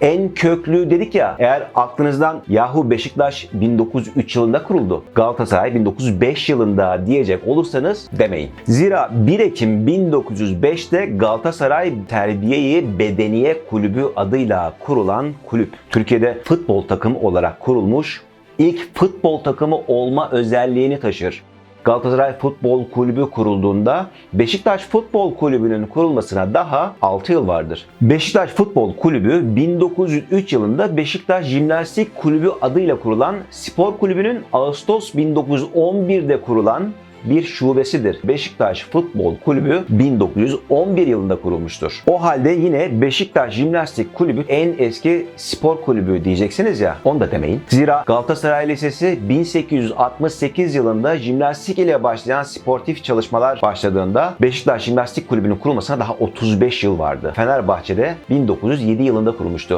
En köklü dedik ya eğer aklınızdan yahu Beşiktaş 1903 yılında kuruldu. Galatasaray 1905 yılında diyecek olursanız demeyin. Zira 1 Ekim 1905'te Galatasaray Terbiyeyi Bedeniye Kulübü adıyla kurulan kulüp. Türkiye'de futbol takımı olarak kurulmuş ilk futbol takımı olma özelliğini taşır. Galatasaray Futbol Kulübü kurulduğunda Beşiktaş Futbol Kulübü'nün kurulmasına daha 6 yıl vardır. Beşiktaş Futbol Kulübü 1903 yılında Beşiktaş Jimnastik Kulübü adıyla kurulan spor kulübünün Ağustos 1911'de kurulan bir şubesidir. Beşiktaş Futbol Kulübü 1911 yılında kurulmuştur. O halde yine Beşiktaş Jimnastik Kulübü en eski spor kulübü diyeceksiniz ya onu da demeyin. Zira Galatasaray Lisesi 1868 yılında jimnastik ile başlayan sportif çalışmalar başladığında Beşiktaş Jimnastik Kulübü'nün kurulmasına daha 35 yıl vardı. Fenerbahçe'de 1907 yılında kurulmuştu.